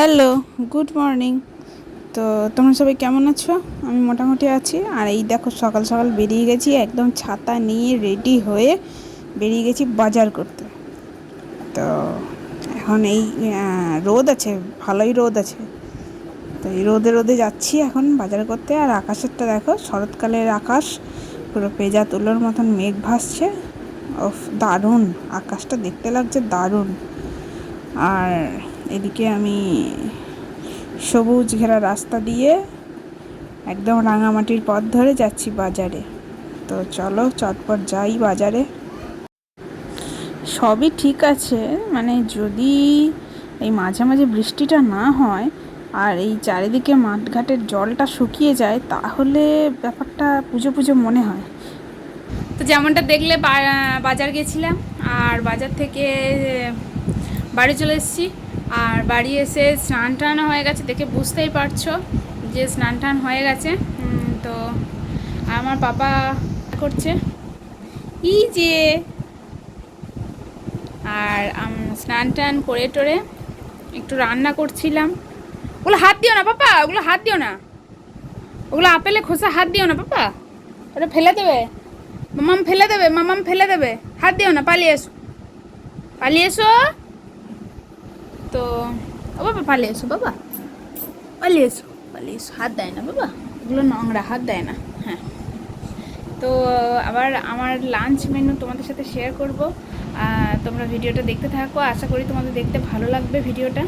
Hello, good morning. তো তোমরা সবাই কেমন আছো? আমি মোটামুটি আছি। আর এই দেখো, সকাল সকাল বেরিয়ে গেছি, একদম ছাতা নিয়ে রেডি হয়ে বেরিয়ে গেছি বাজার করতে। তো এখন এই রোদ আছে, ভালোই রোদ আছে। তো এই রোদে রোদে যাচ্ছি এখন বাজার করতে। আর আকাশেরটা দেখো, শরৎকালের আকাশ, পুরো পেজা তুলোর মতন মেঘ ভাসছে। ওফ দারুণ। আকাশটা দেখতে লাগছে দারুণ। আর এদিকে আমি সবুজ ঘেরা রাস্তা দিয়ে একদম রাঙামাটির পথ ধরে যাচ্ছি বাজারে। তো চলো চটপট যাই বাজারে। সবই ঠিক আছে মানে যদি এই মাঝে মাঝে বৃষ্টিটা না হয় আর এই চারিদিকে মাঠঘাটের জলটা শুকিয়ে যায়, তাহলে ব্যাপারটা পুজো পুজো মনে হয়। তো যেমনটা দেখলে বাজার গেছিলাম আর বাজার থেকে বাড়ি চলে এসেছি। আর বাড়ি এসে স্নান টান হয়ে গেছে, দেখে বুঝতেই পারছ যে স্নান টান হয়ে গেছে। তো আমার পাপা করছে। ই যে! আর স্নান টান করে টোরে একটু রান্না করছিলাম। ওগুলো হাত দিও না পাপা, ওগুলো হাত দিও না। ওগুলো আপেলে খোসা হাত দিও না পাপা। ওটা ফেলে দেবে। মামাম ফেলে দেবে, মামাম ফেলে দেবে। হাত দিও না, পালিয়ে এসো। পালিয়ে এসো। তো, ও বাবা, পালিয়ে এসো বাবা। পালিয়ে এসো পালিয়ে এসো, হাত দেয় না বাবা। ওগুলো নোংরা, হাত দেয় না হ্যাঁ। তো, আবার আমার লাঞ্চ মেনু তোমাদের সাথে শেয়ার করব। তোমরা ভিডিওটা দেখতে থাকো, আশা করি তোমাদের দেখতে ভালো লাগবে ভিডিওটা।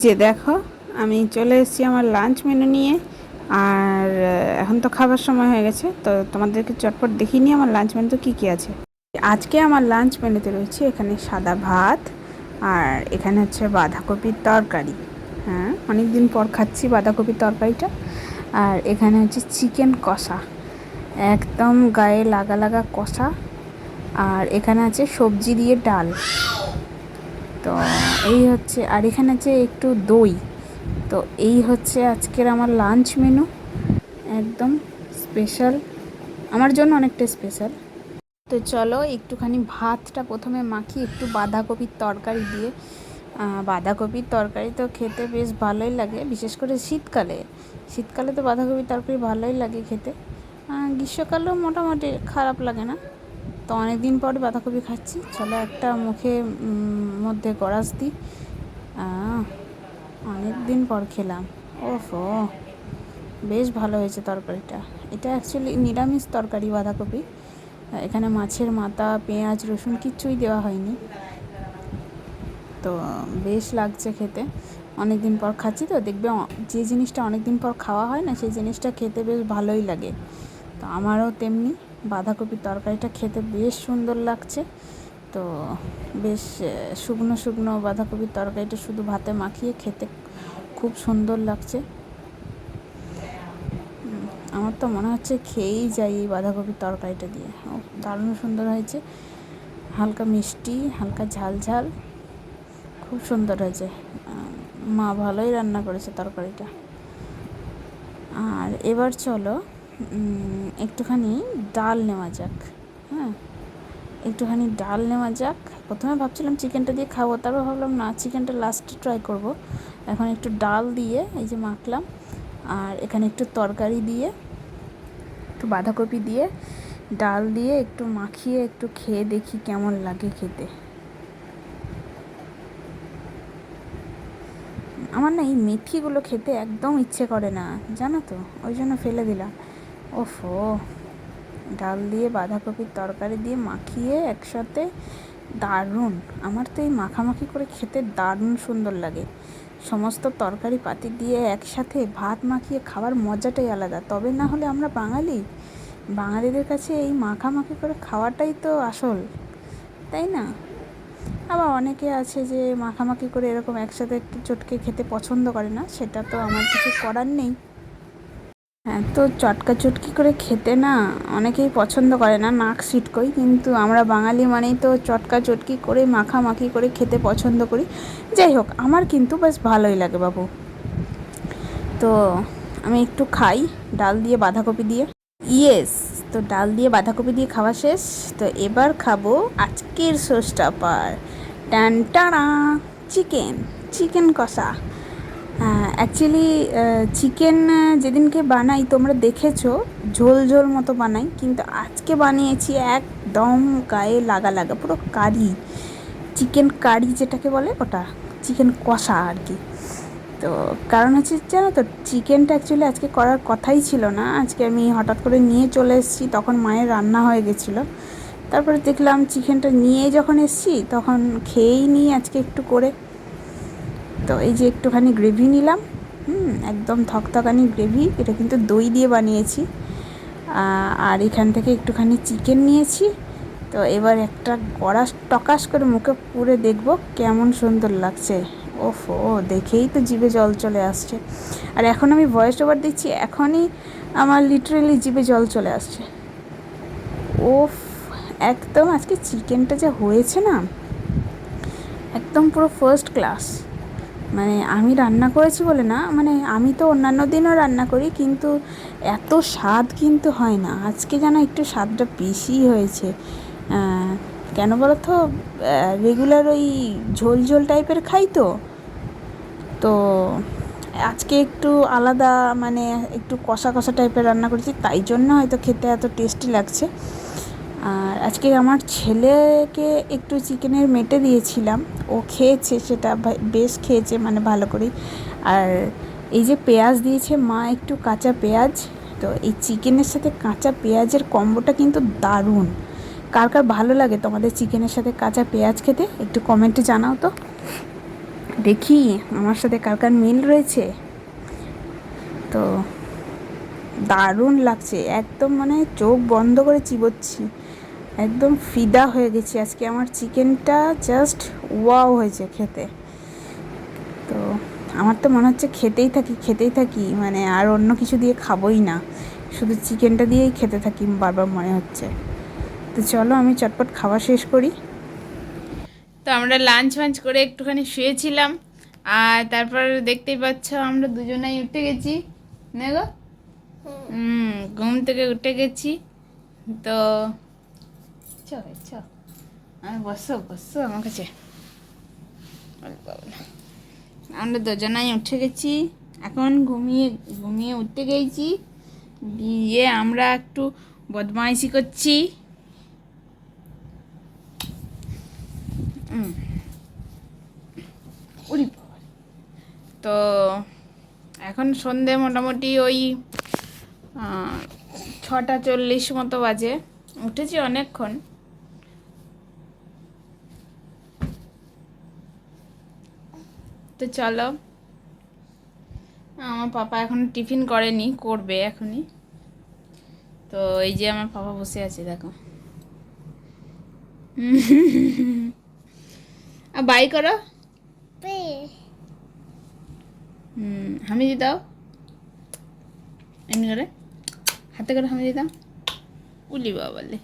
যে দেখো, আমি চলে এসেছি আমার লাঞ্চ মেনু নিয়ে। আর এখন তো খাবার সময় হয়ে গেছে, তো তোমাদেরকে চটপট দেখিয়ে নিই আমার লাঞ্চ মেনুতে কী কী আছে। আজকে আমার লাঞ্চ মেনুতে রয়েছে এখানে সাদা ভাত আর এখানে হচ্ছে বাঁধাকপির তরকারি। হ্যাঁ অনেক দিন পর খাচ্ছি বাঁধাকপির তরকারিটা। আর এখানে হচ্ছে চিকেন কষা। একদম গায়ে লাগা লাগা কষা। আর এখানে আছে সবজি দিয়ে ডাল। তো এই হচ্ছে, আর এখানে আছে একটু দই। তো এই হচ্ছে আজকের আমার লাঞ্চ মেনু। একদম স্পেশাল। আমার জন্য অনেকটা স্পেশাল। তো চলো একটুখানি ভাতটা প্রথমে মাখি একটু বাঁধাকপির তরকারি দিয়ে বাঁধাকপির তরকারি তো খেতে বেশ ভালোই লাগে, বিশেষ করে শীতকালে। শীতকালে তো বাঁধাকপির তরকারি ভালোই লাগে খেতে। গ্রীষ্মকালেও মোটামুটি খারাপ লাগে না। তো অনেক দিন পরে বাঁধাকপি খাচ্ছি। চলো একটা মুখে মধ্যে গড়াস দিই। অনেক দিন পর খেলাম। ওফো বেশ ভালো হয়েছে তরকারিটা। এটা অ্যাকচুয়ালি নিরামিষ তরকারি বাঁধাকপি। এখানে মাছের মাথা, পেঁয়াজ, রসুন কিচ্ছুই দেওয়া হয়নি। তো বেশ লাগছে খেতে। অনেক দিন পর খাচ্ছি তো, দেখবে যে জিনিসটা অনেক দিন পর খাওয়া হয় না, সেই জিনিসটা খেতে বেশ ভালোই লাগে। তো আমারও তেমনি বাঁধাকপির তরকারিটা খেতে বেশ সুন্দর লাগছে। তো বেশ শুকনো শুকনো বাঁধাকপির তরকারিটা শুধু ভাতে মাখিয়ে খেতে খুব সুন্দর লাগছে। আমার তো মনে হচ্ছে খেয়েই যাই এই বাঁধাকপির তরকারিটা দিয়ে। দারুণ সুন্দর হয়েছে। হালকা মিষ্টি, হালকা ঝাল ঝাল। খুব সুন্দর হয়েছে। মা ভালোই রান্না করেছে তরকারিটা। আর এবার চলো একটুখানি ডাল নেওয়া যাক। হ্যাঁ একটুখানি ডাল নেওয়া যাক। প্রথমে ভাবছিলাম চিকেনটা দিয়ে খাব, তারপর ভাবলাম না, চিকেনটা লাস্টে ট্রাই করব। এখন একটু ডাল দিয়ে, এই যে মাখলাম। আর এখানে একটু তরকারি দিয়ে একটু বাঁধাকপি দিয়ে, ডাল দিয়ে একটু মাখিয়ে একটু খেয়ে দেখি কেমন লাগে খেতে। আমার না এই মেথিগুলো খেতে একদম ইচ্ছে করে না, জানো তো? ওই জন্য ফেলে দিলাম। ওফো! ডাল দিয়ে, বাঁধাকপির তরকারি দিয়ে মাখিয়ে একসাথে দারুণ। আমার তো এই মাখামাখি করে খেতে দারুণ সুন্দর লাগে। সমস্ত তরকারি পাতি দিয়ে একসাথে ভাত মাখিয়ে খাওয়ার মজাটাই আলাদা। তবে না হলে আমরা বাঙালি? বাঙালিদের কাছে এই মাখামাখি করে খাওয়াটাই তো আসল, তাই না? আবার অনেকে আছে যে মাখামাখি করে এরকম একসাথে একটু চটকে খেতে পছন্দ করে না, সেটা তো আমার কিছু করার নেই। হ্যাঁ তো চটকা চটকি করে খেতে না অনেকেই পছন্দ করে না, নাক সিটকই। কিন্তু আমরা বাঙালি মানেই তো চটকা চটকি করে, মাখামাখি করে খেতে পছন্দ করি। যাই হোক, আমার কিন্তু বেশ ভালোই লাগে বাবু। তো আমি একটু খাই, ডাল দিয়ে বাঁধাকপি দিয়ে। ইয়েস, তো ডাল দিয়ে বাঁধাকপি দিয়ে খাওয়া শেষ। তো এবার খাব আজকের সোসটা পার। টান টানা চিকেন চিকেন কষা। অ্যাকচুয়ালি চিকেন যেদিনকে বানাই, তোমরা দেখেছ, ঝোল ঝোল মতো বানাই, কিন্তু আজকে বানিয়েছি একদম গায়ে লাগা লাগা, পুরো কারি। চিকেন কারি যেটাকে বলে, ওটা চিকেন কষা আর কি। তো, কারণ হচ্ছে, জানো তো চিকেনটা অ্যাকচুয়ালি আজকে করার কথাই ছিল না। আজকে আমি হঠাৎ করে নিয়ে চলে এসেছি, তখন মায়ের রান্না হয়ে গেছিল। তারপরে দেখলাম চিকেনটা নিয়ে যখন এসেছি, তখন খেয়েই নিই আজকে একটু করে। তো এই যে একটুখানি গ্রেভি নিলাম, হুম, একদম থকথকানি গ্রেভি এটা কিন্তু দই দিয়ে বানিয়েছি। আর এখান থেকে একটুখানি চিকেন নিয়েছি। তো এবার একটা গড়াস টকাশ করে মুখে পুরে দেখব কেমন সুন্দর লাগছে। ওফ, দেখেই তো জিভে জল চলে আসছে। আর এখন আমি ভয়েস ওভার দিচ্ছি, এখনই আমার লিটারেলি জিভে জল চলে আসছে। ওফ, একদম আজকে চিকেনটা যা হয়েছে না, একদম পুরো ফার্স্ট ক্লাস মানে আমি রান্না করেছি বলে না মানে আমি তো অন্যান্য দিনও রান্না করি, কিন্তু এত স্বাদ কিন্তু হয় না। আজকে যেন একটু স্বাদটা বেশি হয়েছে। কেন বলো তো রেগুলার ওই ঝোল ঝোল টাইপের খাই তো। তো আজকে একটু আলাদা মানে একটু কষা কষা টাইপের রান্না করেছি, তাই জন্য হয়তো খেতে এত টেস্টি লাগছে। আর আজকে আমার ছেলেকে একটু চিকেনের মেটে দিয়েছিলাম। ও খেয়েছে, সেটা বেশ খেয়েছে মানে ভালো করেই। আর এই যে পেঁয়াজ দিয়েছে, মা একটু কাঁচা পেঁয়াজ। তো এই চিকেনের সাথে কাঁচা পেঁয়াজের কম্বোটা কিন্তু দারুণ। কার কার ভালো লাগে তোমাদের চিকেনের সাথে কাঁচা পেঁয়াজ খেতে, একটু কমেন্টে জানাও তো। দেখি, আমার সাথে কার কার মিল রয়েছে। তো দারুণ লাগছে, একদম মানে চোখ বন্ধ করে চিবোচ্ছি। একদম ফিদা হয়ে গেছি। আজকে আমার চিকেনটা জাস্ট ওয়াও হয়েছে খেতে। তো আমার তো মনে হচ্ছে খেতেই থাকি খেতেই থাকি। মানে আর অন্য কিছু দিয়ে খাবোই না। শুধু চিকেনটা দিয়েই খেতে থাকি বারবার মনে হচ্ছে। তো চলো আমি চটপট খাওয়া শেষ করি। তো আমরা লাঞ্চ ফাঞ্চ করে একটুখানি শুয়েছিলাম। আর তারপর দেখতেই পাচ্ছ আমরা দুজনেই উঠে গেছি। না গো। হুম ঘুম থেকে উঠে গেছি। তো চ আমি বসো বসো আমার কাছে। আমরা দুজনাই উঠে গেছি এখন ঘুমিয়ে ঘুমিয়ে উঠতে গেছি গিয়ে আমরা একটু বদমাইশি করছি। তো এখন সন্ধে মোটামুটি ওই ছটা চল্লিশ মতো বাজে। উঠেছি অনেকক্ষণ। তো চলো আমার পাপা এখন টিফিন করেনি, করবে এখনই। তো এই যে আমার পাপা বসে আছে, দেখো। আর বাই করো। হুম, হামিদি দাও। এমনি করে। হাতে করে হামিদি দাও। উলি বাবালে।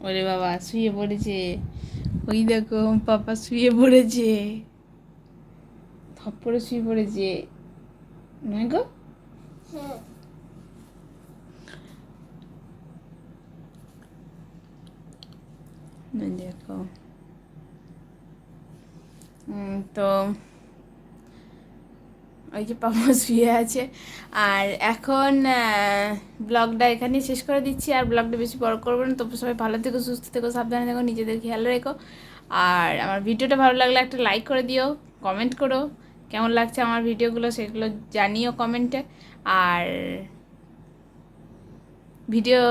ওরে বাবা শুয়ে পড়েছে। ওই দেখো পাপা শুয়ে পড়েছে। থপ্পড়ে শুয়ে পড়েছে। নয় গো? দেখো। উম, তো ওই যে পাপা শুয়ে আছে। আর এখন ব্লগটা এখানে শেষ করে দিচ্ছি। আর ব্লগটা বেশি বড় করব না। তবু সবাই ভালো থেকো, সুস্থ থেকো, সাবধানে থেকো নিজেদের খেয়াল রেখো। আর আমার ভিডিওটা ভালো লাগলে একটা লাইক করে দিও কমেন্ট করো। কেমন লাগছে আমার ভিডিওগুলো সেগুলো জানিও কমেন্টে আর ভিডিও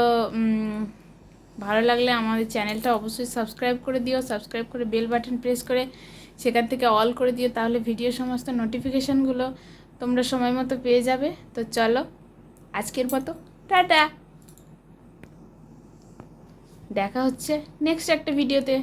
ভালো লাগলে আমাদের চ্যানেলটা অবশ্যই সাবস্ক্রাইব করে দিও, সাবস্ক্রাইব করে বেল বাটন প্রেস করে সেখান থেকে অল করে দিও, তাহলে ভিডিও সমস্ত নোটিফিকেশানগুলো তোমরা সময় মতো পেয়ে যাবে। তো চলো, আজকের মতো, টাটা! দেখা হচ্ছে নেক্সট একটা ভিডিওতে।